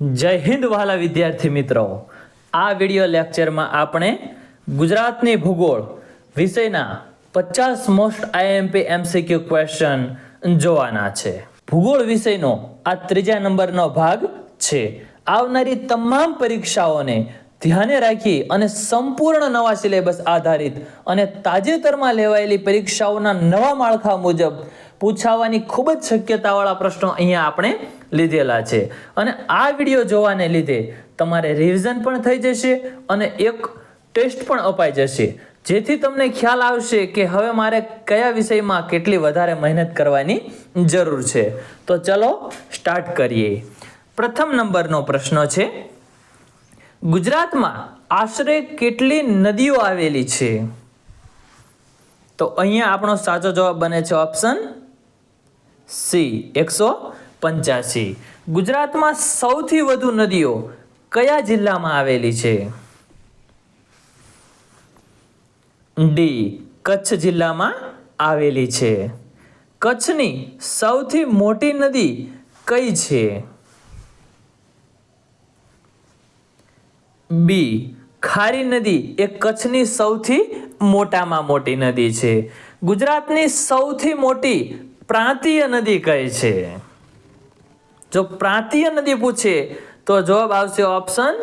જય હિન્દ વહાલા વિદ્યાર્થી મિત્રો. આ વિડિયો લેક્ચરમાં આપણે ગુજરાતની ભૂગોળ વિષયના પચાસ મોસ્ટ આઈએમપી એમસીક્યુ ક્વેશ્ચન જોવાના છે. ભૂગોળ વિષયનો આ ત્રીજા નંબરનો ભાગ છે. આવનારી તમામ પરીક્ષાઓને ધ્યાને રાખી અને સંપૂર્ણ નવા સિલેબસ આધારિત અને તાજેતરમાં લેવાયેલી પરીક્ષાઓના નવા માળખા મુજબ પૂછાવાની ખૂબ જ શક્યતાવાળા પ્રશ્નો અહીંયા આપણે લીધેલા છે. અને આ વીડિયો જોવાને લીધે તમારે રિવિઝન પણ થઈ જશે અને એક ટેસ્ટ પણ અપાઈ જશે. જેથી તમને ખ્યાલ આવશે કે હવે મારે કયા વિષયમાં કેટલી વધારે મહેનત કરવાની જરૂર છે. તો ચલો સ્ટાર્ટ કરીએ. પ્રથમ નંબરનો પ્રશ્ન છે, ગુજરાતમાં આશરે કેટલી નદીઓ આવેલી છે? તો અહીંયા આપણો સાચો જવાબ બને છે ઓપ્શન સી, એકસો પંચ્યાસી. ગુજરાતમાં સૌથી વધુ નદીઓ કયા જિલ્લામાં આવેલી છે? ડી, કચ્છ જિલ્લામાં આવેલી છે. કચ્છની સૌથી મોટી નદી કઈ છે? બી, ખારી નદી એ કચ્છની સૌથી મોટામાં મોટી નદી છે. ગુજરાતની સૌથી મોટી પ્રાંતીય નદી કઈ છે. જો પ્રાંતીય નદી પૂછે, તો જવાબ આવશે ઓપ્શન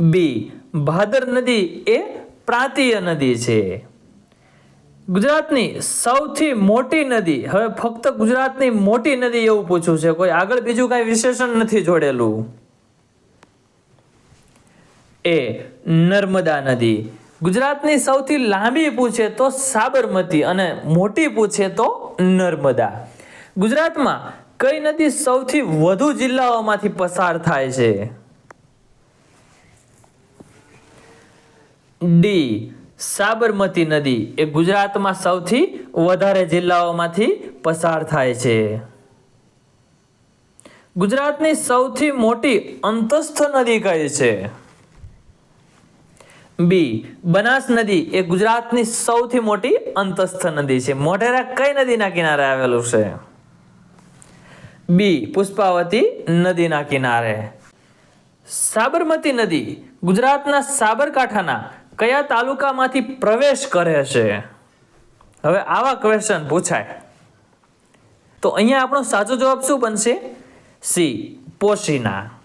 બી ભાદર નદી એ પ્રાંતીય નદી છે. ગુજરાતની સૌથી મોટી નદી, હવે ફક્ત ગુજરાતની મોટી નદી એવું પૂછ્યું છે, કોઈ આગળ બીજું કાંઈ વિશેષણ નથી જોડેલું. એ નર્મદા નદી. ગુજરાતની સૌથી લાંબી પૂછે તો સાબરમતી અને મોટી પૂછે તો નર્મદા. ગુજરાતમાં કઈ નદી સૌથી વધુ જિલ્લાઓમાંથી પસાર થાય છે? ડી સાબરમતી નદી એ ગુજરાતમાં સૌથી વધારે જિલ્લાઓમાંથી પસાર થાય છે. ગુજરાતની સૌથી મોટી અંતસ્થ નદી કઈ છે? બી, બનાસ નદી એ ગુજરાતની સૌથી મોટી અંતસ્થ નદી છે. મોઢેરા કઈ નદીના કિનારે આવેલું છે? બી, પુષ્પાવતી નદીના કિનારે. સાબરમતી નદી ગુજરાતના સાબરકાંઠાના કયા તાલુકામાંથી પ્રવેશ કરે છે? હવે આવા ક્વેશ્ચન પૂછાય. તો અહીંયા આપણો સાચો જવાબ શું બનશે? સી, પોશીના.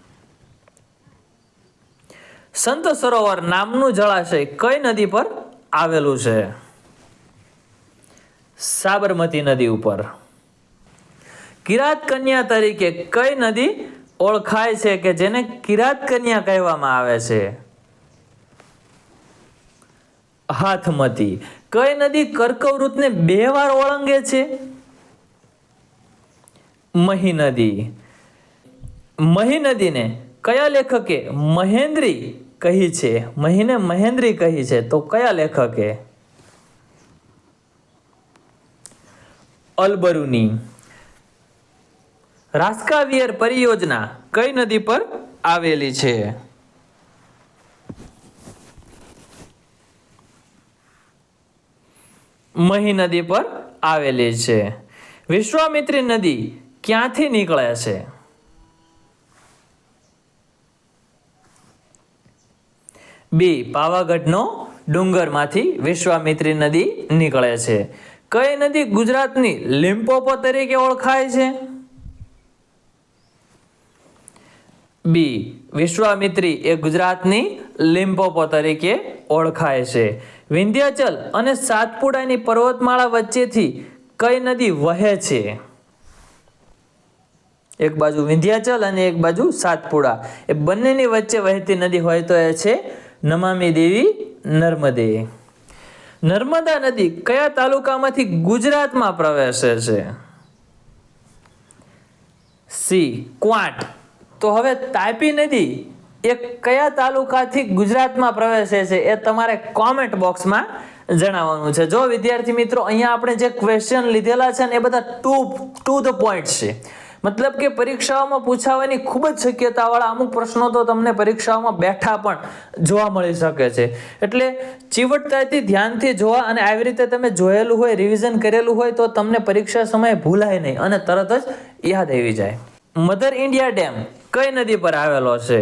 સંત સરોવર નામનું જળાશય કઈ નદી પર આવેલું છે? સાબરમતી નદી ઉપર. કિરાત કન્યા તરીકે કઈ નદી ઓળખાય છે કે જેને કિરાત કન્યા કહેવામાં આવે છે? હાથમતી. કઈ નદી કર્કવૃતને બે વાર ઓળંગે છે? મહી નદી. મહી નદીને કયા લેખકે મહેન્દ્રી કહી છે? મહીને મહેન્દ્રી કહી છે. તો કયા લેખકે? અલબરુની. રાસ્કાવિયર પરિયોજના કઈ નદી પર આવેલી છે? મહી નદી પર આવેલી છે. વિશ્વામિત્રી નદી ક્યાંથી નીકળે છે? બી, પાવાગઢનો ડુંગરમાંથી વિશ્વામિત્રી નદી નીકળે છે. કઈ નદી ગુજરાતની લિમ્પોપો તરીકે ઓળખાય છે? બી, વિશ્વામિત્રી એ ગુજરાતની લિમ્પોપો તરીકે ઓળખાય છે. વિંધ્યાચલ અને સાતપુડાની પર્વતમાળા વચ્ચેથી કઈ નદી વહે છે? એક બાજુ વિંધ્યાચલ અને એક બાજુ સાતપુડા. એ બંનેની વચ્ચે વહેતી નદી હોય તો એ છે નમામી દેવી નર્મદે. નર્મદા નદી કયા તાલુકામાંથી ગુજરાતમાં પ્રવેશે છે? સી, ક્વાંટ. તો હવે તાપી નદી એ કયા તાલુકાથી ગુજરાતમાં પ્રવેશે છે એ તમારે કોમેન્ટ બોક્સમાં જણાવવાનું છે. જો વિદ્યાર્થી મિત્રો, અહીંયા આપણે જે ક્વેશ્ચન લીધેલા છે ને એ બધા ટુ ટુ ધ પોઈન્ટ છે. મતલબ કે પરીક્ષાઓમાં પૂછાવાની ખૂબ જ શક્યતાવાળા અમુક પ્રશ્નો તો તમને પરીક્ષાઓમાં બેઠા પણ જોવા મળી શકે છે. એટલે ચીવટતાથી ધ્યાનથી જોવા અને આવી રીતે તમે જોયેલું હોય રિવિઝન કરેલું હોય તો તમને પરીક્ષા સમયે ભૂલાય નહીં અને તરત જ યાદ આવી જાય. મધર ઇન્ડિયા ડેમ કઈ નદી પર આવેલો છે?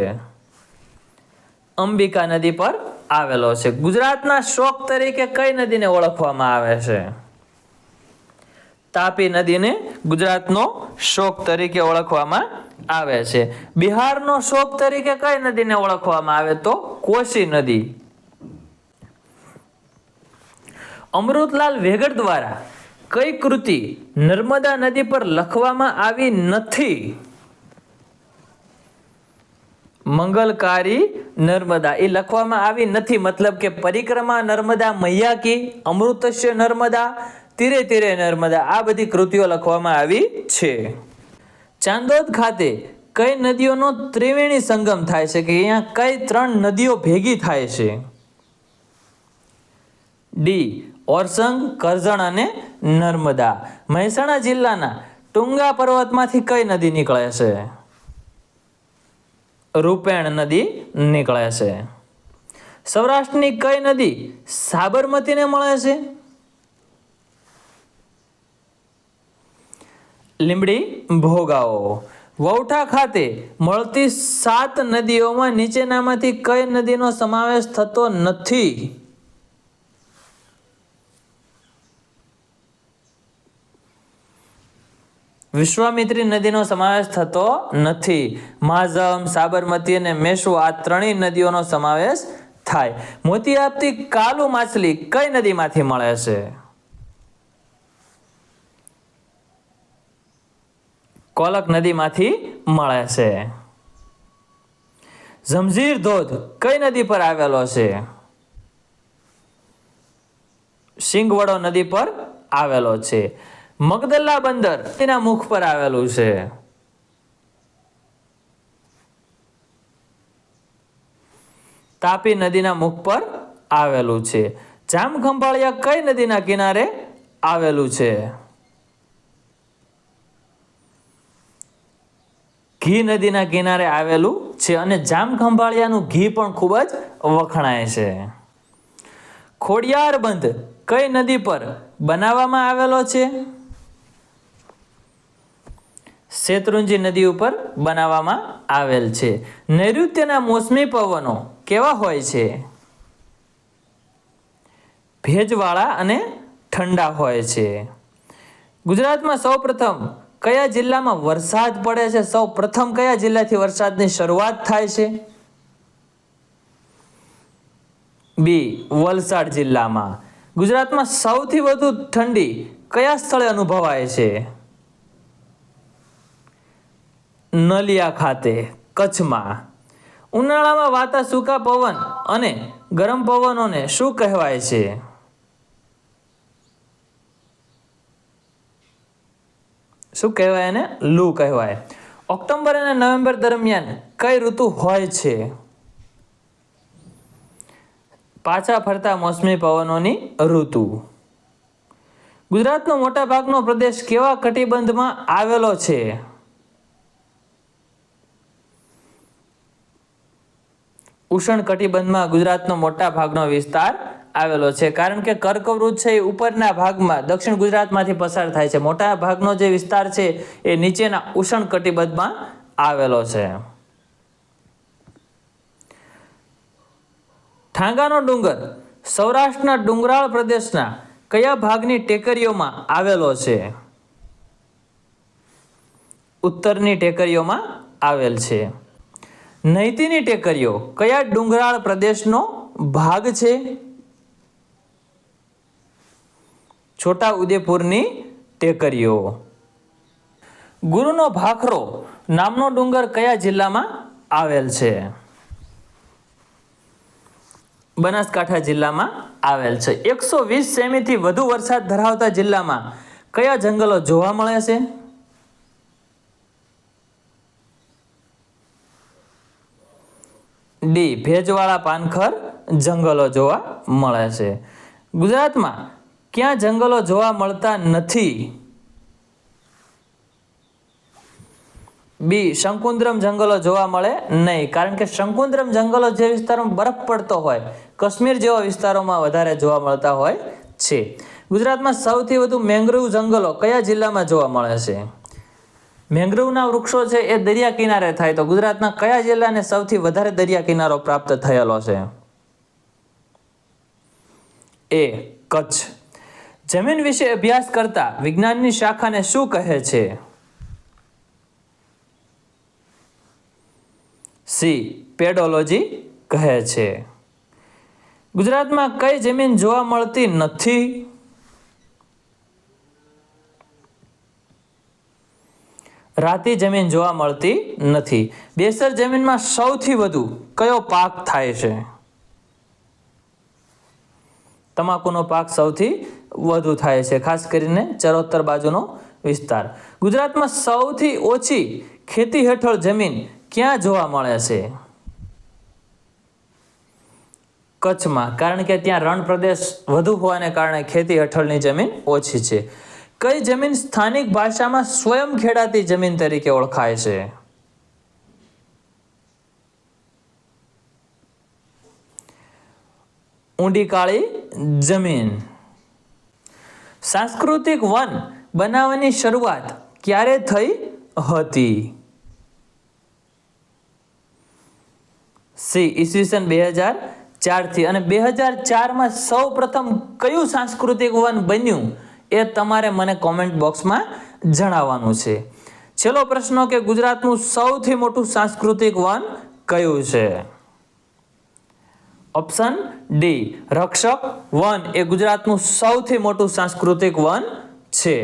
અંબિકા નદી પર આવેલો છે. ગુજરાતના શોક તરીકે કઈ નદીને ઓળખવામાં આવે છે? તાપી નદીને ગુજરાતનો શોક તરીકે ઓળખવામાં આવે છે. બિહારનો શોક તરીકે કઈ નદીને ઓળખવામાં આવે તો? કોશી નદી. અમૃતલાલ વેગડ દ્વારા કઈ કૃતિ નર્મદા નદી પર લખવામાં આવી નથી? મંગલકારી નર્મદા. એ લખવામાં આવી નથી. મતલબ કે પરિક્રમા નર્મદા મૈયા કી અમૃતસ્ય નર્મદા તીરે તીરે નર્મદા આ બધી કૃતિઓ લખવામાં આવી છે. ચાંદોદ ખાતે કઈ નદીઓનો ત્રિવેણી સંગમ થાય છે કે અહીંયા કઈ ત્રણ નદીઓ ભેગી થાય છે? ડી ઓરસંગ, કરજણ અને નર્મદા. મહેસાણા જિલ્લાના ટુંગા પર્વતમાંથી કઈ નદી નીકળે છે? રૂપેણ નદી નીકળે છે. સૌરાષ્ટ્રની કઈ નદી સાબરમતીને મળે છે? લીંબડી ભોગાવો. વૌઠા ખાતે મળતી સાત નદીઓમાં નીચેનામાંથી કઈ નદીનો સમાવેશ થતો નથી? વિશ્વામિત્રી નદીનો સમાવેશ થતો નથી. માઝમ, સાબરમતી અને મેશુ આ ત્રણેય નદીઓનો સમાવેશ થાય. મોતી આપતી કાલુ માછલી કઈ નદીમાંથી મળે છે? કોલક નદીમાંથી મળે છે. ઝમઝીર ધોધ કઈ નદી પર આવેલો છે? સિંગવડો નદી પર આવેલો છે. મગદલ્લા બંદર એના મુખ પર આવેલું છે. તાપી નદીના મુખ પર આવેલું છે. જામખંભાળિયા કઈ નદીના કિનારે આવેલું છે? ઘી નદીના કિનારે આવેલું છે અને જામખંભાળિયાનું ઘી પણ ખૂબ જ વખણાય છે. ખોડિયાર બંધ કઈ નદી પર બનાવવામાં આવેલો છે? શેત્રુંજી નદી ઉપર બનાવવામાં આવેલ છે. નૈઋત્યના મોસમી પવનો કેવા હોય છે? ભેજવાળા અને ઠંડા હોય છે. ગુજરાતમાં સૌપ્રથમ કયા જિલ્લામાં વરસાદ પડે છે? સૌ પ્રથમ કયા જિલ્લાથી વરસાદની શરૂઆત થાય છે? બી, વલસાડ જિલ્લામાં. ગુજરાતમાં સૌથી વધુ ઠંડી કયા સ્થળે અનુભવાય છે? નલિયા ખાતે, કચ્છમાં. ઉનાળામાં વાતા સૂકા પવન અને ગરમ પવનોને શું કહેવાય છે? શું કહેવાય એને? લૂ કહેવાય. ઓક્ટોબર અને નવેમ્બર દરમિયાન કઈ ઋતુ હોય છે? પાછા ફરતા મોસમી પવનોની ઋતુ. ગુજરાતનો મોટાભાગનો પ્રદેશ કેવા કટિબંધમાં આવેલો છે? ઉષ્ણ કટિબંધમાં ગુજરાતનો મોટા ભાગનો વિસ્તાર આવેલો છે. કારણ કે કર્કવૃત છે એ ઉપરના ભાગમાં દક્ષિણ ગુજરાતમાંથી પસાર થાય છે. મોટા ભાગનો જે વિસ્તાર છે એ નીચેના ઉષ્ણ આવેલો છે. ઠાંગાનો ડુંગર સૌરાષ્ટ્રના ડુંગરાળ પ્રદેશના કયા ભાગની ટેકરીઓમાં આવેલો છે? ઉત્તરની ટેકરીઓમાં આવેલ છે. નૈતિની ટેકરીઓ કયા ડુંગરાળ પ્રદેશનો ભાગ છે? છોટા ઉદેપુરની ટેકરીઓ ગુરુનો ભાખરો નામનો ડુંગર કયા જિલ્લામાં આવેલ છે? બનાસકાંઠા જિલ્લામાં આવેલ છે. એકસો વીસ સેમીથી વધુ વરસાદ ધરાવતા જિલ્લામાં કયા જંગલો જોવા મળે છે? ડી. ભેજવાળા પાનખર જંગલો જોવા મળે છે. ગુજરાતમાં ક્યાં જંગલો જોવા મળતા નથી? બી, શંકુદ્રમ જંગલો જોવા મળે નહીં. કારણ કે શંકુદ્રમ જંગલો જે વિસ્તારોમાં બરફ પડતો હોય, કાશ્મીર જેવા વિસ્તારોમાં વધારે જોવા મળતા હોય છે. ગુજરાતમાં સૌથી વધુ મેંગ્રુવ જંગલો કયા જિલ્લામાં જોવા મળે છે? મેંગ્રુવના વૃક્ષો છે એ દરિયા કિનારે થાય. તો ગુજરાતના કયા જિલ્લાને સૌથી વધારે દરિયા કિનારો પ્રાપ્ત થયેલો છે? એ, કચ્છ. જમીન વિશે અભ્યાસ કરતા વિજ્ઞાનની શાખાને શું કહે છે? સી. પેડોલોજી કહે છે. ગુજરાતમાં કઈ જમીન જોવા મળતી નથી? રાતી જમીન જોવા મળતી નથી. બેસર જમીનમાં સૌથી વધુ કયો પાક થાય છે? તમાકુનો પાક સૌથી વધુ થાય છે, ખાસ કરીને ચરોતર બાજુનો વિસ્તાર. ગુજરાતમાં સૌથી ઓછી ખેતી હેઠળ જમીન ક્યાં જોવા મળે છે? કચ્છમાં, કારણ કે ત્યાં રણ પ્રદેશ વધુ હોવાને કારણે ખેતી હેઠળની જમીન ઓછી છે. કઈ જમીન સ્થાનિક ભાષામાં સ્વયં ખેડાતી જમીન તરીકે ઓળખાય છે? ઊંડી કાળી જમીન. સાંસ્કૃતિક વન બનાવવાની શરૂઆત ક્યારે થઈ હતી? સી, ઈસવીસન બે હજાર ચારથી અને બે હજાર ચારમાં સૌ પ્રથમ કયું સાંસ્કૃતિક વન બન્યું એ તમારે મને કોમેન્ટ બોક્સમાં જણાવવાનું છે. છેલ્લો પ્રશ્ન કે ગુજરાતનું સૌથી મોટું સાંસ્કૃતિક વન કયું છે? ઓપ્શન ડી રક્ષક વન. એ ગુજરાતનું સૌથી મોટું સાંસ્કૃતિક વન છે.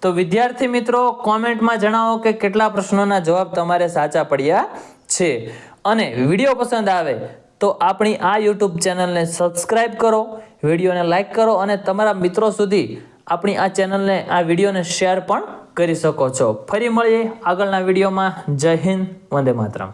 તો વિદ્યાર્થી મિત્રો, કોમેન્ટમાં જણાવો કે કેટલા પ્રશ્નોના જવાબ તમારે સાચા પડ્યા છે. અને વીડિયો પસંદ આવે તો આપણી આ યુટ્યુબ ચેનલને સબસ્ક્રાઈબ કરો, વિડીયોને લાઈક કરો અને તમારા મિત્રો સુધી આપણી આ ચેનલને, આ વિડીયોને શેર પણ કરી શકો છો. ફરી મળીએ આગળના વિડીયોમાં. જય હિન્દ, વંદે માતરમ.